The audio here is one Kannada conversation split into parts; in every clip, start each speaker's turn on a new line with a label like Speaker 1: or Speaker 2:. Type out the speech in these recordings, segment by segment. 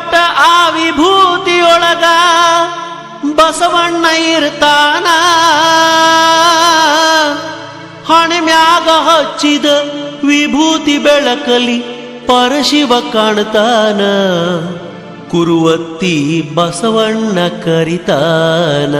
Speaker 1: ಪಟ್ಟ ಆ ವಿಭೂತಿಯೊಳಗ ಬಸವಣ್ಣ ಇರ್ತಾನ. ಹಣೆ ಮ್ಯಾಗ ಹಚ್ಚಿದ ವಿಭೂತಿ ಬೆಳಕಲಿ ಪರಶಿವ ಕಾಣ್ತಾನ. ಕುರುವತ್ತಿ ಬಸವಣ್ಣ ಕರಿತಾನ.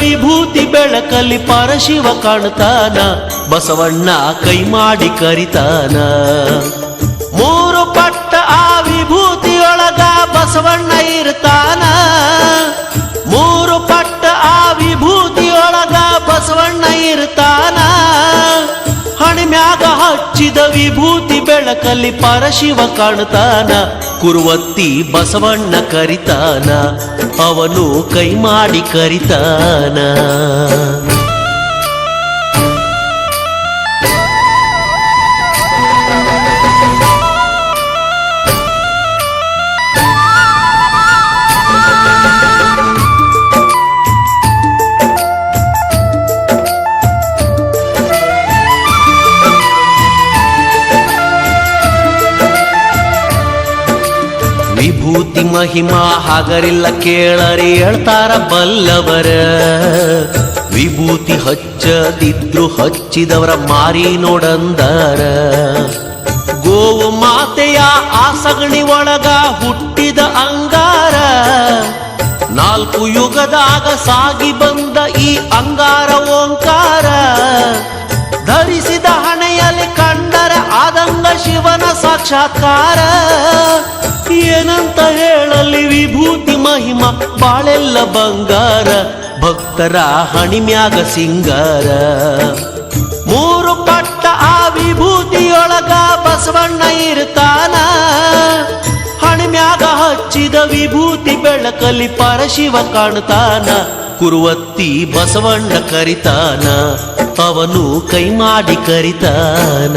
Speaker 1: ವಿಭೂತಿ ಬೆಳಕಲ್ಲಿ ಪರಶಿವ ಕಾಣ್ತಾನ, ಬಸವಣ್ಣ ಕೈ ಮಾಡಿ ಕರಿತಾನ. ಮೂರು ಪಟ್ಟ ಆ ವಿಭೂತಿಯೊಳಗ ಬಸವಣ್ಣ ಇರ್ತಾನ. ಮೂರು ಪಟ್ಟ ಆ ವಿಭೂತಿಯೊಳಗ ಬಸವಣ್ಣ ಇರ್ತಾನ. ಹಣಿಮ್ಯಾಗ ಹಚ್ಚಿದ ವಿಭೂತಿ ಬೆಳಕಲ್ಲಿ ಪರಶಿವ ಕಾಣ್ತಾನ, ಕುರುವತ್ತಿ ಬಸವಣ್ಣ ಕರಿತಾನ. ಅವನು ಕೈ ಮಾಡಿ ಕರಿತಾನ. ವಿಭೂತಿ ಮಹಿಮಾ ಹಾಗರಿಲ್ಲ ಕೇಳರಿ ಹೇಳ್ತಾರ ಬಲ್ಲವರ. ವಿಭೂತಿ ಹಚ್ಚದಿದ್ರು ಹಚ್ಚಿದವರ ಮಾರಿ ನೋಡಂದರ. ಗೋವು ಮಾತೆಯ ಆ ಸಗಣಿ ಒಳಗ ಹುಟ್ಟಿದ ಅಂಗಾರ. ನಾಲ್ಕು ಯುಗದಾಗ ಸಾಗಿ ಬಂದ ಈ ಅಂಗಾರ ಓಂಕಾರ. ಧರಿಸಿದ ಶಿವನ ಸಾಕ್ಷಾತ್ಕಾರ. ಏನಂತ ಹೇಳಲಿ ವಿಭೂತಿ ಮಹಿಮ, ಬಾಳೆಲ್ಲ ಬಂಗಾರ, ಭಕ್ತರ ಹಣಿಮ್ಯಾಗ ಸಿಂಗಾರ. ಮೂರು ಪಟ್ಟ ಆ ವಿಭೂತಿಯೊಳಗ ಬಸವಣ್ಣ ಇರ್ತಾನ. ಹಣಿಮ್ಯಾಗ ಹಚ್ಚಿದ ವಿಭೂತಿ ಬೆಳಕಲಿ ಪರಶಿವ ಕಾಣ್ತಾನ. ಕುರುವತ್ತಿ ಬಸವಣ್ಣ ಕರಿತಾನ, ಅವನು ಕೈ ಮಾಡಿ ಕರಿತಾನ.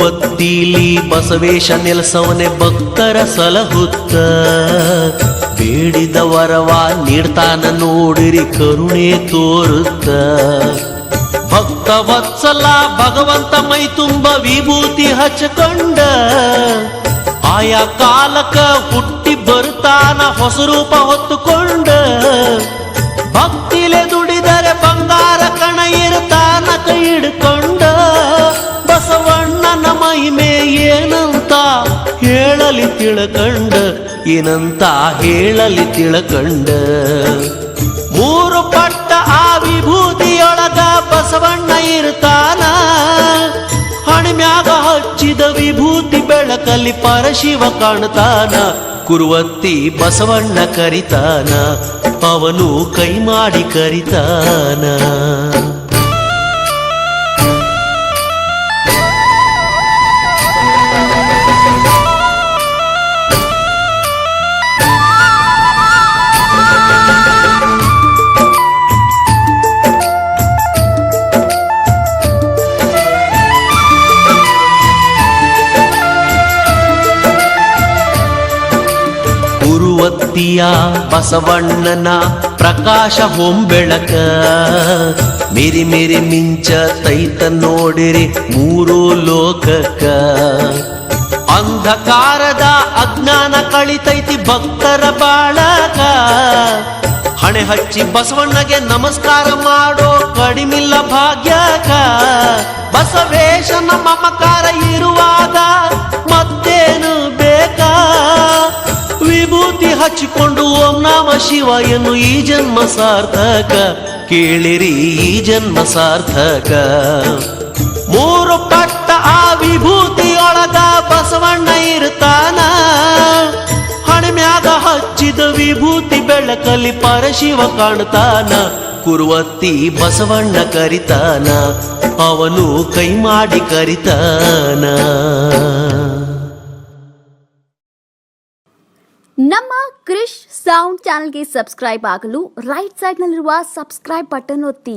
Speaker 1: ಕುರುವತ್ತಿಲಿ ಬಸವೇಶ ನೆಲಸವನೆ ಭಕ್ತರ ಸಲಹುತ್ತ. ಬೇಡಿದ ವರವ ನೀಡ್ತಾನ ನೋಡಿರಿ ಕರುಣೆ ತೋರುತ್ತ. ಭಕ್ತ ವತ್ಸಲ ಭಗವಂತ ಮೈ ತುಂಬ ವಿಭೂತಿ ಹಚ್ಚಕೊಂಡ. ಆಯಾ ಕಾಲಕ ಹುಟ್ಟಿ ಬರ್ತಾನ ಹೊಸ ರೂಪ ಹೊತ್ತುಕೊಂಡ. ಹೇಳಲಿ ತಿಳಕಂಡ, ಏನಂತ ಹೇಳಲಿ ತಿಳಕಂಡ. ಮೂರು ಪಟ್ಟ ಆ ವಿಭೂತಿಯೊಳಗ ಬಸವಣ್ಣ ಇರ್ತಾನ. ಹಣಿಮ್ಯಾಗ ಹಚ್ಚಿದ ವಿಭೂತಿ ಬೆಳಕಲ್ಲಿ ಪರಶಿವ ಕಾಣ್ತಾನ. ಕುರುವತ್ತಿ ಬಸವಣ್ಣ ಕರಿತಾನ, ಅವನು ಕೈ ಮಾಡಿ ಕರಿತಾನ. ಬಸವಣ್ಣನ ಪ್ರಕಾಶ ಹೊಂಬೆಳಕ ಮೇರಿ ಮೇರಿ ಮಿಂಚ ತೈತ ನೋಡಿರಿ ಮೂರು ಲೋಕಕ್ಕ. ಅಂಧಕಾರದ ಅಜ್ಞಾನ ಕಳಿತೈತಿ ಭಕ್ತರ ಬಾಳಕ. ಹಣೆ ಹಚ್ಚಿ ಬಸವಣ್ಣಗೆ ನಮಸ್ಕಾರ ಮಾಡೋ ಕಡಿಮಿಲ್ಲ ಭಾಗ್ಯಕ. ಬಸವೇಶನ ಮಮಕಾರ ಇರುವಾಗ ಮತ್ತೇನು ಹಚ್ಚಿಕೊಂಡು ಓಂ ನಾಮ ಶಿವ ಎನ್ನು ಈ ಜನ್ಮ ಸಾರ್ಥಕ. ಕೇಳಿರಿ ಈ ಜನ್ಮ ಸಾರ್ಥಕ. ಮೂರು ಪಟ್ಟ ಆ ವಿಭೂತಿಯೊಳಗ ಬಸವಣ್ಣ ಇರ್ತಾನ ಹಣಮ್ಯಾಗ ಹಚ್ಚಿದ ವಿಭೂತಿ ಬೆಳಕಲ್ಲಿ ಪರಶಿವ ಕಾಣ್ತಾನ. ಕುರುವತ್ತಿ ಬಸವಣ್ಣ ಕರಿತಾನ. ಅವನು ಕೈ ಮಾಡಿ ಕರಿತಾನ.
Speaker 2: ಕ್ರಿಶ್ ಸೌಂಡ್ ಚಾನೆಲ್ಗೆ ಸಬ್ಸ್ಕ್ರೈಬ್ ಆಗಲು ರೈಟ್ ಸೈಡ್ನಲ್ಲಿರುವ ಸಬ್ಸ್ಕ್ರೈಬ್ ಬಟನ್ ಒತ್ತಿ